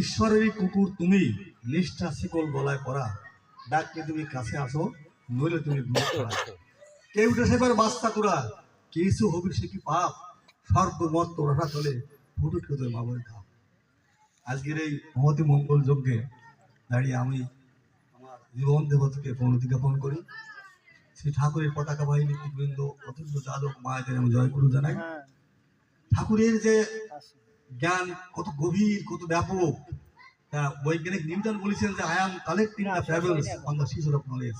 ঈশ্বরেরই কুকুর তুমি নিষ্ঠা শিকল গলায় পরা। ডাকলে তুমি কাছে আসো নইলে তুমি। কেউ সেবার বাস্তা তোরা কিছু হবি সে কি পাপ? সর্বমত তোরা চলে ফুটু খেতে ধাপ। আজকের এই মহতি মঙ্গল যজ্ঞে দাঁড়িয়ে আমি আমার জীবন দেবতাকে প্রণতি জ্ঞাপন করি। শ্রী ঠাকুরের পতাকা বাহিনী নেতৃবৃন্দ অতুল্য যাদব মায়েদের আমি জয়গুরু জানাই। ঠাকুরের যে জ্ঞান কত গভীর কত ব্যাপক। বৈজ্ঞানিক নিউটন বলেছেন যে I am collecting the pebbles on the seashore of knowledge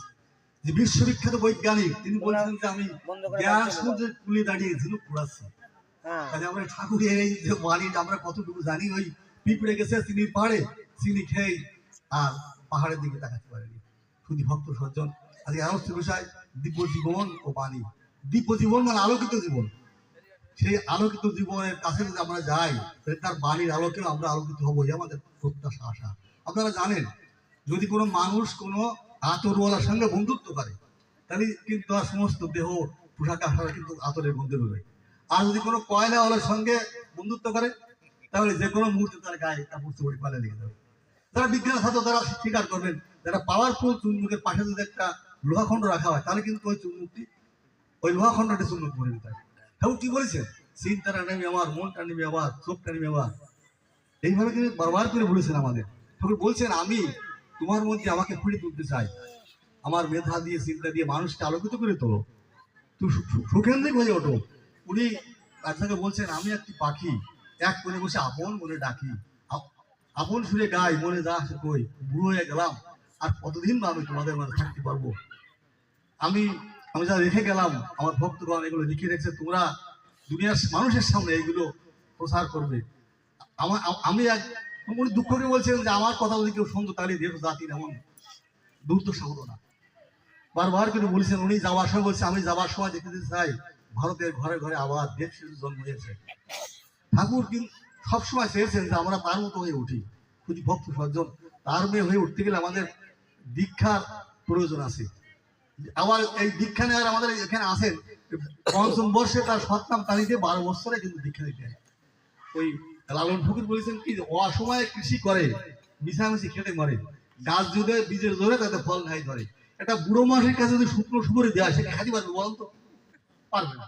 যে বিশ্ববিখ্যাত বৈজ্ঞানিক তিনি বলছেন যে আমি জ্ঞান সমুদ্রের কুলে দাঁড়িয়ে ঝিনুক কুড়াচ্ছি হ্যাঁ। তাহলে আমরা ঠাকুরের এই যে বাণী আমরা কতটুকু জানি ওই পিঁপড়ে গেছে চিনির পাহাড়ে চিনি খেয়ে আর পাহাড়ের দিকে তাকাতে পারেনি। শুধু ভক্ত সজ্জন। আজকে আলোচ্য বিষয় দিব্য জীবন ও বাণী। দিব্য জীবন মানে আলোকিত জীবন। সেই আলোকিত জীবনের কাছে যদি আমরা যাই, তাহলে তার বাণীর আলোকে আমরা আলোকিত হব, এই আমাদের প্রত্যাশা, আশা। আপনারা জানেন, যদি কোনো মানুষ কোনো আতরওয়ালার সঙ্গে বন্ধুত্ব করে, তাহলে কিন্তু তার সমস্ত দেহ, পোশাক আশাক কিন্তু আতরের মধ্যে রয়ে আর যদি কোনো কয়লাওয়ালার সঙ্গে বন্ধুত্ব করে, তাহলে যে কোনো মুহূর্তে তার গায়ে কাপড় চোপড় কয়লা লেগে যাবে। তারা বিজ্ঞান সাথে তারা স্বীকার করবেন, যারা পাওয়ারফুল চুম্বকের পাশে যদি একটা লোহাখণ্ড রাখা হয়, তাহলে কিন্তু ওই চুম্বকটি, ওই লোহাখণ্ডটি করে দিতে হয়। ঠাকুর কি বলেছেন চিন্তাটা নেবে আমার মনটা নেবে আমার চোখটা নেবে আমার এইভাবে কিন্তু বারবার করে বলেছেন আমাদের। ঠাকুর বলছেন, আমি তোমার মধ্যে আমাকে ফুটে তুলতে চাই। আমার মেধা দিয়ে, চিন্তা দিয়ে মানুষকে আলোকিত করে তোলো। তুই সু- সু- সুকেন্দ্রিক হয়ে ওঠো। উনি আপনাকে বলছেন, আমি একটি পাখি, এক করে বসে আপন মনে ডাকি। আপন সুরে গাই, মনে যা কই, বুড়ো হয়ে গেলাম। আর কতদিন বা আমি তোমাদের মাঝে থাকতে পারব? আমি আমি যা রেখে গেলাম, আমার ভক্তগণ এগুলো লিখে রেখেছে, তোমরা দুনিয়ার মানুষের সামনে এইগুলো প্রচার করবে। আমার আমি এক উনি দুঃখ করে বলছেন যে, আমার কথা যদি কেউ শুনতো, তাহলে দেশ জাতির এমন দুর্দশা হতো না। বারবার করে বলেছেন, উনি যাওয়ার সময় বলছে, আমি যাওয়ার সময় দেখতে চাই, ভারতের ঘরে ঘরে আবার দেব শিশু জন্ম হয়েছে। ঠাকুর কিন্তু সবসময় চেয়েছেন যে, আমরা তার মতো হয়ে উঠি। যদি ভক্ত সজ্জন, তার মেয়ে হয়ে উঠতে গেলে আমাদের দীক্ষার প্রয়োজন আছে। আবার এই দীক্ষা নেওয়ার আমাদের এখানে আসেন পঞ্চম বর্ষে তার সৎনাম তারিখে বারো বছরে কিন্তু দীক্ষা হয়। ওই লালন ফকির বলেছেন কি, অসময়ে কৃষি করে, মিশামিশি খেতে মরে, গাছ যদি বীজের জোরে তাতে ফল নাই ধরে একটা বুড়ো মাসের কাছে যদি শুকনো সুপরি দেওয়া সে খালি পারবে বলুন তো? পারবে না।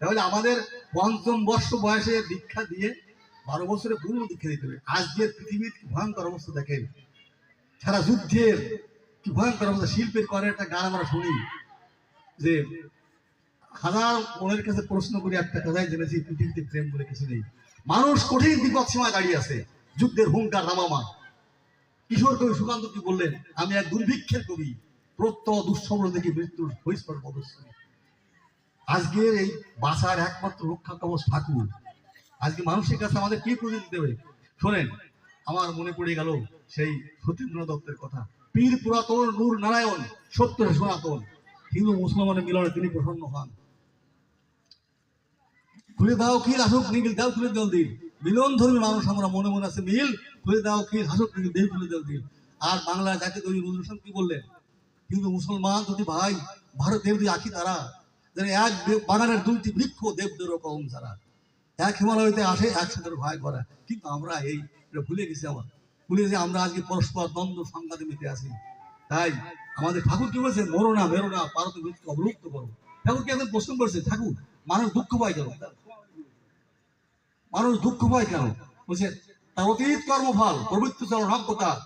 তাহলে আমাদের পঞ্চম বর্ষ বয়সে দীক্ষা দিয়ে বারো বছরে পূর্ণ দীক্ষা দিতে হবে। আজকের পৃথিবীর ভয়ঙ্কর অবস্থা দেখেন। সারা যুদ্ধের কি ভয়ঙ্কর অবস্থা। শিল্পের করে একটা গান আমরা শুনি যে, হাজার মনের কাছে প্রশ্ন করি, একটা কথাই জেনেছি পৃথিবীতে প্রেম বলে কিছু নেই। মানুষ কঠিন বিপদ সীমায় দাঁড়িয়ে আছে, যুদ্ধের হুঙ্কার দামামা কিশোর কবি সুকান্ত কি বললেন, আমি এক দুর্ভিক্ষের কবি, প্রত্যহ দুঃস্বপ্ন দেখি মৃত্যুর হৈস্পর পদশ্রী আজকের এই বাসার একমাত্র রক্ষা কবচ ঠাকুর। আজকে মানুষের কাছে আমাদের কি দিতে হবে শোনেন, আমার মনে পড়ে গেল সেই সতীন্দ্র দত্তের কথা। পীর পুরাতন নূর নারায়ণ সত্য সনাতন। হিন্দু মুসলমানের মিলনে তিনি প্রসন্ন হন। খুলে দাও খিল আসুক নিখিল, দাও খুলে দাও দিল। মিলন ধর্মী মানুষ আমরা মনে মনে আছে, মিল, খুলে দাও খিল, হাসুক নিখিল দেহ খুলে দাও দিল। আর বাংলার জাতীয় কবি নজরুল কি বললেন? হিন্দু, মুসলমান যদি ভাই, ভারতের দুই আখি তারা, যেন এক বাগানের দুইটি বৃক্ষ দেবদের কম যারা। এক হিমালয়তে আসে একসাথে ভাই করা। কিন্তু আমরা এই ভুলে গেছি আমার ভুলে গেছি আমরা আজকে পরস্পর দ্বন্দ্ব, সংঘাতে মেতে আছি। তাই আমাদের ঠাকুর কি বলছে মরো না, মেরো না, পারত মৃত্যু অবলুপ্ত করো। ঠাকুর কি একজন প্রশ্ন করছে? ঠাকুর, মানুষ দুঃখ পায় কেন? মানুষ দুঃখ পায় কেন? বলছে, তার অতীত কর্মফল প্রবৃত্ত চল কথা।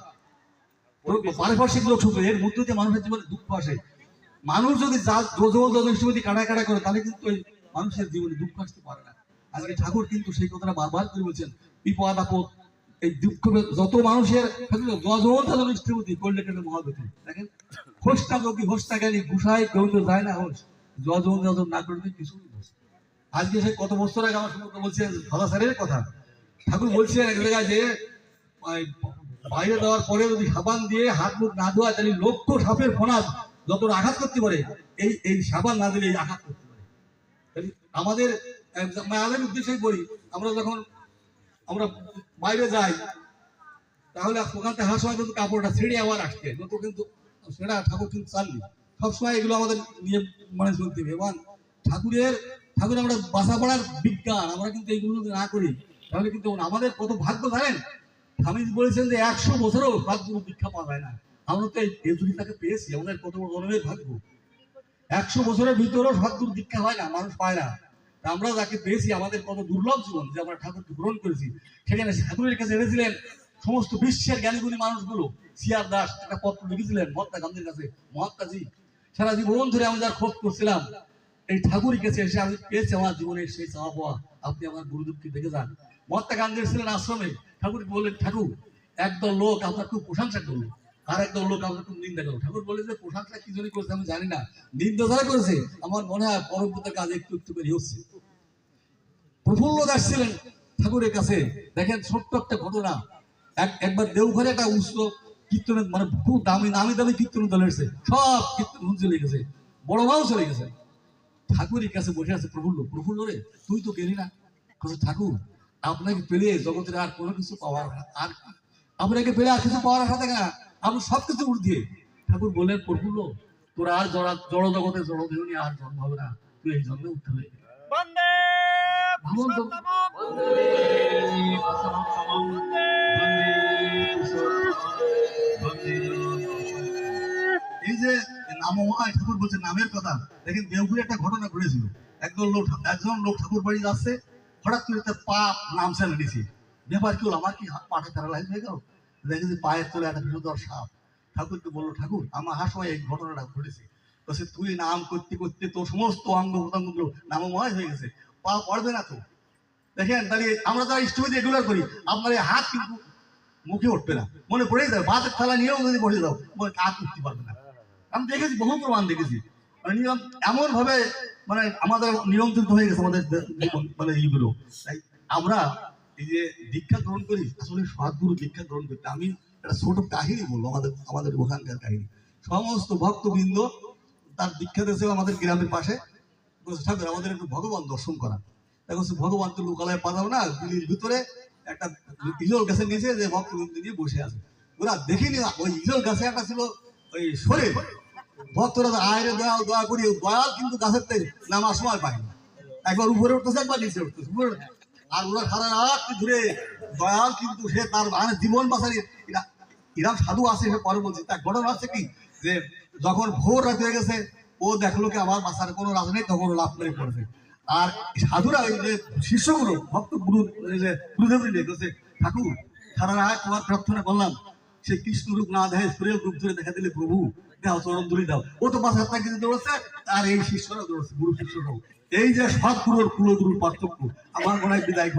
পারিপার্শ্বিক লোক শুধু এর মধ্যে দিয়ে মানুষের জীবনে দুঃখ আসে। মানুষ যদি যা- যদি কাটা কাটা করে, তাহলে কিন্তু মানুষের জীবনে দুঃখ আসতে পারে না। আজকে ঠাকুর কিন্তু সেই কথাটা বারবার করে বলছেন, বিপদ, আপদ এই দুঃখ যত মানুষের দেখেন, হোসটা হোসটা কেউ তো যায় না হোস? না দোষ আজকে সে কত বছর আগে আমার স্যারের কথা। ঠাকুর বলছেন এক জায়গায় যে বাইরে দেওয়ার পরে যদি সাবান দিয়ে হাত মুখ না ধোয়া, তাহলে লক্ষ সাপের ফোনা যতটা আঘাত করতে পারে, এই এই সাবান না দিলে এই আঘাত করতে পারে। আমাদের, এক- আমাদের উদ্দেশ্যই বলি, আমরা যখন আমরা বাইরে যাই, তাহলে ওখান থেকে সময় কিন্তু কাপড়টা ছেড়ে আবার আসতে নতুন কিন্তু সেটা ঠাকুর কিন্তু চালনি সবসময় এগুলো আমাদের নিয়ে মানে চলতে হবে। এবং ঠাকুরের, ঠাকুর আমরা বাসা পড়ার বিজ্ঞান, আমরা কিন্তু এইগুলো না করি, তাহলে কিন্তু আমাদের কত ভাগ্য জানেন? স্বামীজি বলেছেন যে একশো বছরও সদ্গুরু দীক্ষা পাওয়া যায় না। আমরা তো এই দুনিয়াকে পেয়েছি, আমাদের কত বড় ধরনের ভাগ্য। একশো বছরের ভিতরেও সদ্গুরু দীক্ষা হয় না, মানুষ পায় না। আমরা যাকে পেয়েছি, আমাদের কত দুর্লভ জীবন যে আমরা ঠাকুরকে গ্রহণ করেছি, সেখানে ঠাকুরের কাছে এনেছিলেন সমস্ত বিশ্বের জ্ঞানীগুণী মানুষগুলো। সিয়ার দাস একটা পত্র লিখেছিলেন মহাত্মা গান্ধীর কাছে, মহাত্মাজি, সারা জীবন ধরে আমি যার খোঁজ করছিলাম, এই ঠাকুরের কাছে এসে আমি পেয়েছি আমার জীবনের সেই চাওয়া পাওয়া। আপনি আমার গুরুদেবকে দেখে যান। মহাত্মা গান্ধী ছিলেন আশ্রমে, ঠাকুরকে বললেন, ঠাকুর, একদল লোক আপনার খুব প্রশংসা করল। আর একদল লোক আপনার খুব নিন্দা করল ঠাকুর বলে যে প্রশংসা কি জন্য করেছে আমি জানি না। নিন্দা যারা করেছে, আমার মনে হয় পরবর্তী কাজে একটু একটু করে হচ্ছে। প্রফুল্ল দাস ছিলেন ঠাকুরের কাছে। দেখেন, ছোট্ট একটা ঘটনা। একবার দেওঘরে একটা উৎসব কীর্তনের মানে খুব দামি, নামি দামি কীর্তন দল এসেছে। সব কীর্তন চলে গেছে। বড় মাও চলে গেছে। ঠাকুরের কাছে বসে আছে প্রফুল্ল। প্রফুল্ল রে, তুই তো গেলি না। ঠাকুর, আপনাকে পেলে জগতের আর কোনো কিছু পাওয়ার আর আপনাকে পেলে আর কিছু পাওয়ার আশা থাকে না। আপনি সব কিছু ঊর্ধ্বে ঠাকুর বললেন প্রফুল্ল তোর আর জড়া জড় জগতে জড় দেহ আর জন্ম হবে না। তুই এই জন্মে উঠতে হয়ে। পুরুষোত্তমম। এই যে নামময় ঠাকুর বলছে নামের কথা দেখেন দেওঘুরে একটা ঘটনা ঘটেছিল। একদল লোক একজন লোক ঠাকুর বাড়ি যাচ্ছে হঠাৎ করে তার পা নামছে না নিচে ব্যাপার কি হলো? আমার কি হাত পাটা প্যারালাইজ হয়ে গেল? দেখে যে পায়ের তলে একটা বিষধর সাপ। ঠাকুরকে বলল, ঠাকুর, আমার হার সময় এই ঘটনাটা ঘটেছে। বলছে তুই নাম করতে করতে তোর সমস্ত অঙ্গ প্রত্যঙ্গগুলো নামময় হয়ে গেছে। পা পড়বে না তো। দেখেন, তাহলে আমরা যারা স্টুডিও রেগুলার করি, আপনার এই হাত কিন্তু মুখে উঠবে না। মনে পড়ে যাবে ভাতের থালা নিয়েও যদি বসে যাও, মনে কাজ উঠতে পারবে না। আমি দেখেছি, বহু প্রমাণ দেখেছি। মানে নিয়ম এমন ভাবে মানে আমাদের নিয়ন্ত্রিত হয়ে গেছে আমাদের মানে এইগুলো। তাই আমরা এই যে দীক্ষা গ্রহণ করি, আসলে সদ্গুরু দীক্ষা গ্রহণ করতে। আমি একটা ছোট কাহিনী বলব, আমাদের আমাদের ওখানকার কাহিনী। সমস্ত ভক্তবৃন্দ তার দীক্ষা দিয়েছে আমাদের গ্রামের পাশে। ঠাকুর, আমাদের একটু ভগবান দর্শন করা। দেখো ভগবান তো লোকালয়ে পাঠাবো না দিল্লির ভিতরে একটা ইজল গাছের নিচে যে ভক্তবৃন্দ নিয়ে বসে আছে। ওরা দেখিনি ওই ইজল গাছে একটা ছিল ওই শরীর ভক্তরা আয়রে দয়া দয়া করি, দয়াল কিন্তু গাছের নামার সময় পায় না। একবার উপরে উঠতেছে, একবার নিচে উঠতেছে। আর ওরা সারা রাত ধরে দয়াল কিন্তু সে তার মানে জীবন বাঁচারি এরা সাধু আছে সে পরে বলছে। তার ঘটনা হচ্ছে কি? যে যখন ভোর রাত হয়ে গেছে, ও দেখল কি আমার বাঁচার কোনো রাজ নেই, তখন লাভ করে পড়েছে। আর সাধুরা ওই যে শিষ্যগুলো, ভক্ত গুরু যে গুরুদেব ঠাকুর, সারা রাত তোমার প্রার্থনা করলাম। সে কৃষ্ণ রূপ না দেয় সুরের রূপ ধরে দেখা দিলে প্রভু, দাও চরণ ধরে দাও। ও তো বাসার তাকে দৌড়াচ্ছে আর এই শিষ্যরা দৌড়াচ্ছে গুরু শিষ্যরাও এই যে সৎ গুরুর কুলগুরুর পার্থক্য আমার মনে হয় বিদায়